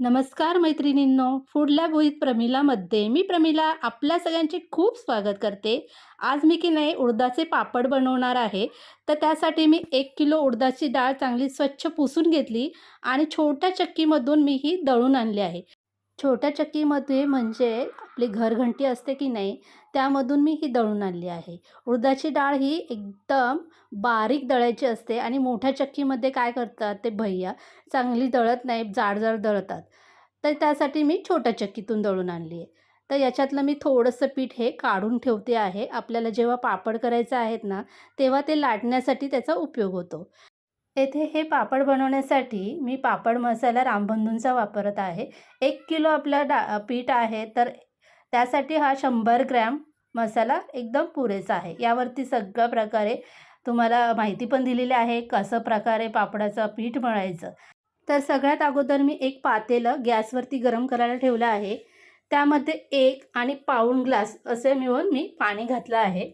नमस्कार मैत्रिणींनो. Food lab with प्रमिलामध्ये मी प्रमिला आपल्या सगळ्यांचे खूप स्वागत करते. आज मी की नाही उडदाचे पापड बनवणार आहे. तर त्यासाठी मी एक किलो उडदाची डाळ चांगली स्वच्छ पुसून घेतली आणि छोट्या चक्कीमधून मी ही दळून आणली आहे. छोट्या चक्कीमध्ये म्हणजे आपली घरघंटी असते की नाही त्यामधून मी ही दळून आणली आहे. उडदाची डाळ ही एकदम बारीक दळायची असते आणि मोठ्या चक्कीमध्ये काय करतात ते भैया चांगली दळत नाही जाड जाड दळतात. तर त्यासाठी मी छोट्या चक्कीतून दळून आणली आहे. तर याच्यातलं मी थोडंसं पीठ हे काढून ठेवते आहे. आपल्याला जेव्हा पापड करायचं आहेत ना तेव्हा ते लाटण्यासाठी त्याचा उपयोग होतो. येथे हे पापड बनवण्यासाठी मी पापड मसाला रामबंधूंचा वापरत आहे. एक किलो आपला डा पीठ आहे तर त्यासाठी हा शंभर ग्रॅम मसाला एकदम पुरेसा आहे. यावरती सगळ्या प्रकारे तुम्हाला माहिती पण दिलेली आहे कसं प्रकारे पापडाचं पीठ मळायचं. तर सगळ्यात अगोदर मी एक पातेलं गॅसवरती गरम करायला ठेवलं आहे. त्यामध्ये एक आणि पाऊण ग्लास असे मिळून मी पाणी घातलं आहे.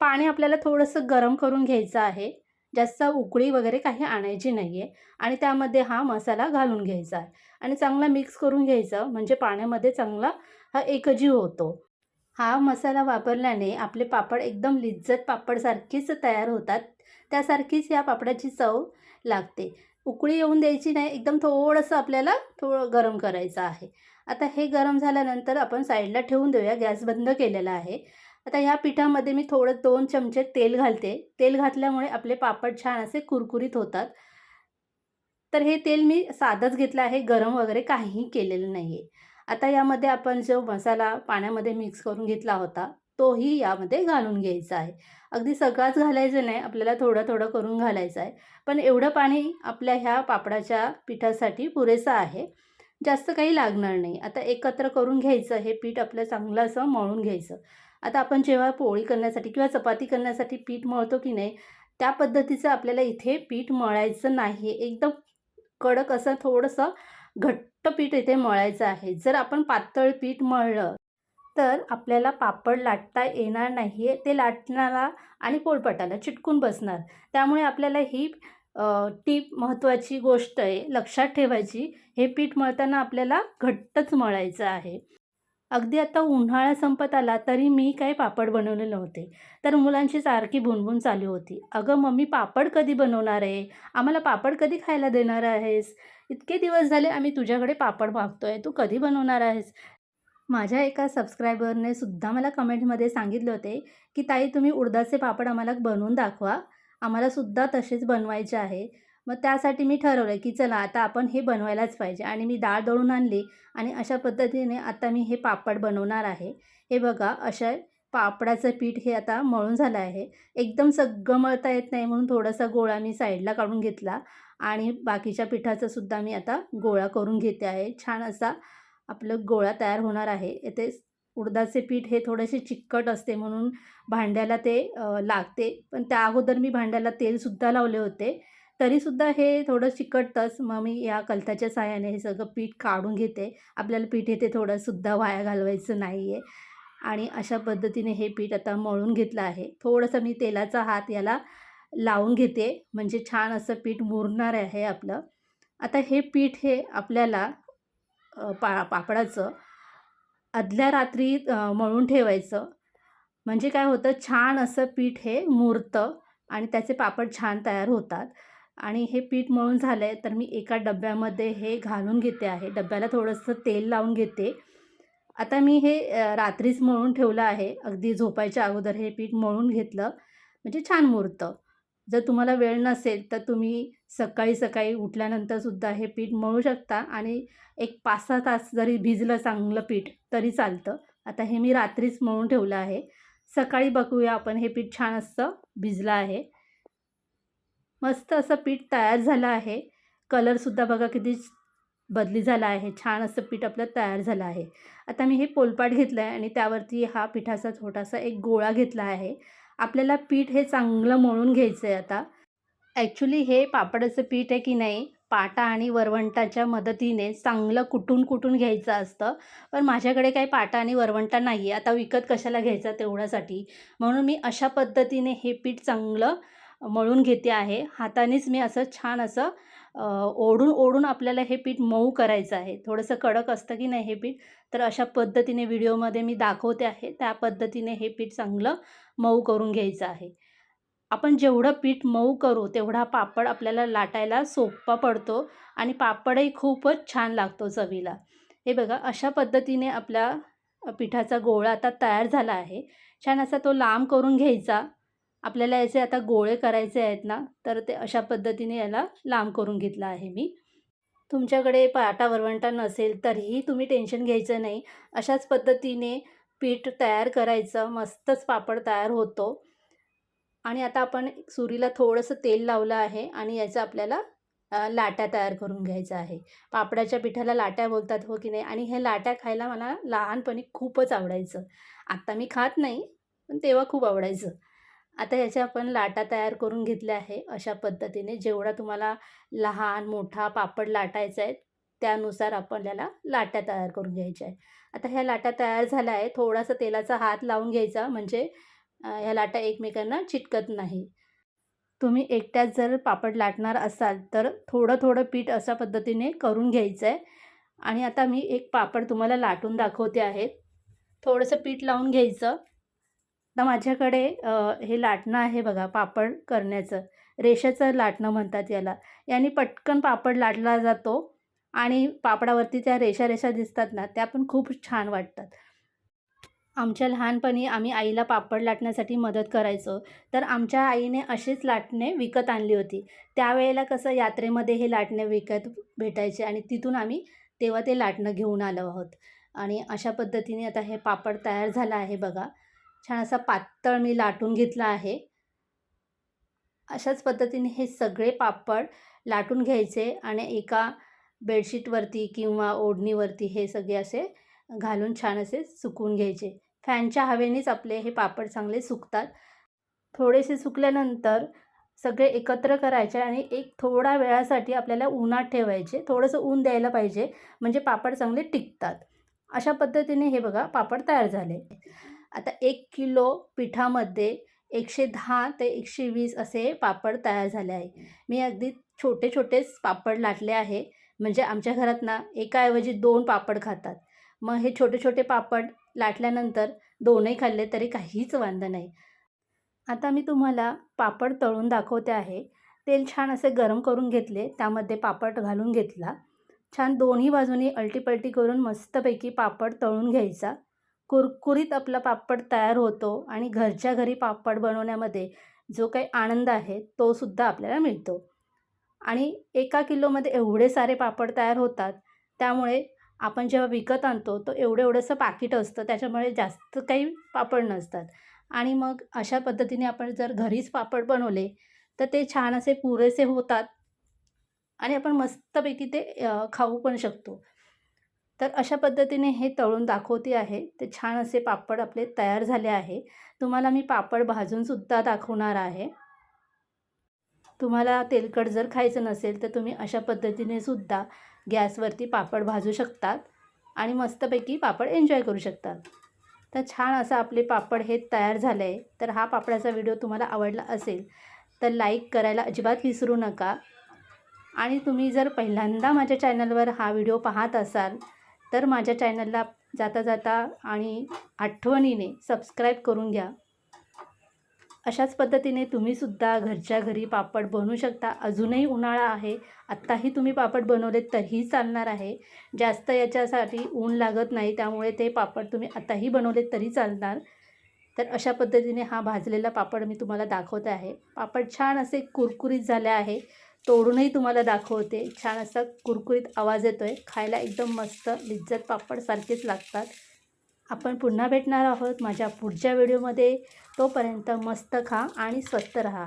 पाणी आपल्याला थोडंसं गरम करून घ्यायचं आहे. जास्त उकळी वगैरे काही आणायची नाही आहे आणि त्यामध्ये हा मसाला घालून घ्यायचा आहे. आणि चांगला मिक्स करून घ्यायचं म्हणजे पाण्यामध्ये चांगला हा एकजीव होतो. हा मसाला वापरल्याने आपले पापड एकदम लिज्जत पापडसारखीच तयार होतात. त्यासारखीच या पापडाची चव लागते. उकळी येऊन द्यायची नाही एकदम थोडंसं आपल्याला थोडं गरम करायचं आहे. आता हे गरम झाल्यानंतर आपण साईडला ठेवून देऊया गॅस बंद केलेला आहे. आता ह्या पिठामध्ये मी थोडं दोन चमचे तेल घालते. तेल घातल्यामुळे आपले पापड छान असे कुरकुरीत होतात. तर हे तेल मी साधंच घेतलं आहे. गरम वगैरे काहीही केलेलं नाही आहे आता यामध्ये आपण जो मसाला पाण्यामध्ये मिक्स करून घेतला होता तोही यामध्ये घालून घ्यायचा आहे. अगदी सगळाच घालायचं नाही आपल्याला थोडं थोडं करून घालायचं आहे. पण एवढं पाणी आपल्या ह्या पापडाच्या पिठासाठी पुरेसं आहे. जास्त काही लागणार नाही. आता एकत्र करून घ्यायचं हे पीठ आपलं चांगलं असं मळून घ्यायचं. आता आपण जेव्हा पोळी करण्यासाठी किंवा चपाती करण्यासाठी पीठ मळतो की नाही त्या पद्धतीचं आपल्याला इथे पीठ मळायचं नाही एकदम कडक असं थोडंसं घट्ट पीठ इथे मळायचं आहे. जर आपण पातळ पीठ मळलं तर आपल्याला पापड लाटता येणार नाही आहे ते लाटणारा आणि पोळपटाला चिटकून बसणार. त्यामुळे आपल्याला ही टीप महत्त्वाची गोष्ट आहे लक्षात ठेवायची हे पीठ मळताना आपल्याला घट्टच मळायचं आहे. अगदी आता उन्हाळा संपत आला तरी मी काही पापड बनवले नव्हते. तर मुलांची सारखी भुणभुण चालू होती. अगं मम्मी पापड कधी बनवणार आहे? आम्हाला पापड कधी खायला देणार आहेस? इतके दिवस झाले आम्ही तुझ्याकडे पापड मागतोय तू कधी बनवणार आहेस? माझ्या एका सबस्क्रायबरने सुद्धा मला कमेंटमध्ये सांगितले होते की ताई तुम्ही उडदाचे पापड आम्हाला बनवून दाखवा. आम्हालासुद्धा तसेच बनवायचे आहे. मग त्यासाठी मी ठरवलं की चला आता आपण हे बनवायलाच पाहिजे. आणि मी डाळ दळून आणली आणि अशा पद्धतीने आता मी हे पापड बनवणार आहे. हे बघा अशा पापडाचं पीठ हे आता मळून झालं आहे. एकदम सगळं मळता येत नाही म्हणून थोडासा गोळा मी साईडला काढून घेतला. आणि बाकीच्या पिठाचा सुद्धा मी आता गोळा करून घेते आहे. छान असा आपलं गोळा तयार होणार आहे. येथे उडदाचे पीठ हे थोडेसे चिकट असते म्हणून भांड्याला ते लागते. पण त्या अगोदर मी भांड्याला तेलसुद्धा लावले होते. तरीसुद्धा हे थोडं चिकटतंच. मग मी या कलथाच्या साह्याने हे सगळं पीठ काढून घेते. आपल्याला पीठ येते थोडंसुद्धा वाया घालवायचं नाही आहे आणि अशा पद्धतीने हे पीठ आता मळून घेतलं आहे. थोडंसं मी तेलाचा हात याला लावून घेते. म्हणजे छान असं पीठ मुरणार आहे आपलं. आता हे पीठ हे आपल्याला पा पापडाचं आदल्या रात्री मळून ठेवायचं. म्हणजे काय होतं छान असं पीठ हे मुरतं आणि त्याचे पापड छान तयार होतात. आणि हे पीठ मळून झालं आहे तर मी एका डब्यामध्ये हे घालून घेते आहे. डब्याला थोडंसं तेल लावून घेते. आता मी हे रात्रीच मळून ठेवलं आहे. अगदी झोपायच्या अगोदर हे पीठ मळून घेतलं. म्हणजे छान मुरतं. जर तुम्हाला वेळ नसेल तर तुम्ही सकाळी सकाळी उठल्यानंतरसुद्धा हे पीठ मळू शकता आणि एक पाच सहा तास जरी भिजलं चांगलं पीठ तरी चालतं. आता हे मी रात्रीच मळून ठेवलं आहे. सकाळी बघूया आपण हे पीठ छान असं भिजलं आहे. मस्त असं पीठ तयार झालं आहे. कलरसुद्धा बघा किती बदली झाला आहे. छान असं पीठ आपलं तयार झालं आहे. आता मी हे पोलपाट घेतलं आहे आणि त्यावरती हा पिठाचा छोटासा एक गोळा घेतला आहे. आपल्याला पीठ हे चांगलं मळून घ्यायचं आहे आता. ॲक्च्युली हे पापडाचं पीठ आहे की नाही पाटा आणि वरवंटाच्या मदतीने चांगलं कुटून कुटून घ्यायचं असतं. पण माझ्याकडे काही पाटा आणि वरवंटा नाही आहे आता विकत कशाला घ्यायचा तेवढ्यासाठी? म्हणून मी अशा पद्धतीने हे पीठ चांगलं मळून घेते आहे. हातानेच मी असं छान असं ओढून ओढून आपल्याला हे पीठ मऊ करायचं आहे. थोडंसं कडक असतं की नाही हे पीठ तर अशा पद्धतीने व्हिडिओमध्ये मी दाखवते आहे. त्या पद्धतीने हे पीठ चांगलं मऊ करून घ्यायचं आहे. आपण जेवढं पीठ मऊ करू तेवढा पापड आपल्याला लाटायला सोपा पडतो आणि पापडही खूपच छान लागतो चवीला. हे बघा अशा पद्धतीने आपला पिठाचा गोळा आता तयार झाला आहे. छान असा तो लांब करून घ्यायचा. आपल्याला याचे आता गोळे करायचे आहेत ना तर ते अशा पद्धतीने याला लांब करून घेतला आहे मी. तुमच्याकडे पाटा वरवंटा नसेल तरीही तुम्ही टेन्शन घ्यायचं नाही. अशाच पद्धतीने पीठ तयार करायचं मस्तच पापड तयार होतो. आणि आता आपण सुरीला थोडंसं तेल लावलं आहे आणि याचं आपल्याला लाट्या तयार करून घ्यायचं आहे. पापडाच्या पिठाला लाट्या बोलतात हो की नाही? आणि हे लाट्या खायला मला लहानपणी खूपच आवडायचं. आत्ता मी खात नाही पण तेव्हा खूप आवडायचं. आता ह्याच्या आपण लाटा तयार करून घेतल्या आहे अशा पद्धतीने. जेवढा तुम्हाला लहान मोठा पापड लाटायचा आहे त्यानुसार आपल्याला लाट्या तयार करून घ्यायच्या आहे. आता ह्या लाट्या तयार झाल्या आहे थोडासा तेलाचा हात लावून घ्यायचा म्हणजे ह्या लाटा एकमेकांना चिटकत नाही. तुम्ही एकट्याच जर पापड लाटणार असाल तर थोडं थोडं पीठ अशा पद्धतीने करून घ्यायचं आहे. आणि आता मी एक पापड तुम्हाला लाटून दाखवते आहे. थोडंसं पीठ लावून घ्यायचं. आता माझ्याकडे हे लाटणं आहे बघा पापड करण्याचं. रेषेचं लाटणं म्हणतात याला. याने पटकन पापड लाटला जातो आणि पापडावरती त्या रेषा रेषा दिसतात ना त्या पण खूप छान वाटतात. आमच्या लहानपणी आम्ही आईला पापड लाटण्यासाठी मदत करायचो. तर आमच्या आईने अशीच लाटणे विकत आणली होती. त्यावेळेला कसं यात्रेमध्ये हे लाटणे विकत भेटायचे आणि तिथून आम्ही तेव्हा ते लाटणं घेऊन आलो आहोत. आणि अशा पद्धतीने आता हे पापड तयार झालं आहे बघा. छान असा पातळ मी लाटून घेतला आहे. अशाच पद्धतीने हे सगळे पापड लाटून घ्यायचे आणि एका बेडशीटवरती किंवा ओढणीवरती हे सगळे असे घालून छान असे सुकवून घ्यायचे. फॅनच्या हवेनेच आपले हे पापड चांगले सुकतात. थोडेसे सुकल्यानंतर सगळे एकत्र करायचे आणि एक थोडा वेळासाठी आपल्याला उन्हात ठेवायचे. थोडंसं ऊन द्यायला पाहिजे म्हणजे पापड चांगले टिकतात. अशा पद्धतीने हे बघा पापड तयार झाले. आता एक किलो पिठामध्ये एकशे दहा ते एकशे वीस असे पापड तयार झाले आहे. मी अगदी छोटे छोटेच पापड लाटले आहे. म्हणजे आमच्या घरात ना एकाऐवजी दोन पापड खातात. मग हे छोटे छोटे पापड लाटल्यानंतर दोनही खाल्ले तरी काहीच वांद नाही. आता मी तुम्हाला पापड तळून दाखवते आहे. तेल छान असे गरम करून घेतले. त्यामध्ये पापड घालून घेतला. छान दोन्ही बाजूनी अलटीपलटी करून मस्तपैकी पापड तळून घ्यायचा. कुरकुरीत आपला पापड तयार होतो आणि घरच्या घरी पापड बनवण्यामध्ये जो काही आनंद आहे तोसुद्धा आपल्याला मिळतो. आणि एका किलोमध्ये एवढे सारे पापड तयार होतात त्यामुळे आपण जेव्हा विकत आणतो तो एवढं एवढंसं पाकिट असतं त्याच्यामुळे जास्त काही पापड नसतात. आणि मग अशा पद्धतीने आपण जर घरीच पापड बनवले तर ते छान असे पुरेसे होतात आणि आपण मस्तपैकी ते खाऊ पण शकतो. तर अशा पद्धतीने हे तळून दाखवते आहे. ते छान असे पापड आपले तयार झाले आहे. तुम्हाला मी पापड भाजूनसुद्धा दाखवणार आहे. तुम्हाला तेलकट जर खायचं नसेल तर तुम्ही अशा पद्धतीने सुद्धा गॅसवरती पापड भाजू शकतात आणि मस्तपैकी पापड एन्जॉय करू शकतात. तर छान असं आपले पापड हे तयार झाले. आहे तर हा पापडाचा व्हिडिओ तुम्हाला आवडला असेल तर लाईक करायला अजिबात विसरू नका. आणि तुम्ही जर पहिल्यांदा माझ्या चॅनलवर हा व्हिडिओ पाहत असाल तर माझ्या चॅनलला जाता जाता आणि आठवणीने सबस्क्राईब करून घ्या. अशाच पद्धतीने तुम्हीसुद्धा घरच्या घरी पापड बनवू शकता. अजूनही उन्हाळा आहे. आत्ताही तुम्ही पापड बनवले तरीही चालणार आहे. जास्त याच्यासाठी ऊन लागत नाही त्यामुळे ते पापड तुम्ही आत्ताही बनवले तरी चालणार. तर अशा पद्धतीने हा भाजलेला पापड मी तुम्हाला दाखवते आहे. पापड छान असे कुरकुरीत झाले आहे. तोडूनही तुम्हाला दाखवते. छान असा कुरकुरीत आवाज येतो आहे खायला एकदम मस्त लिज्जत पापडसारखेच लागतात. आपण पुन्हा भेटणार आहोत. माझ्या पुढच्या व्हिडिओमध्ये. तोपर्यंत मस्त खा आणि स्वस्त रहा.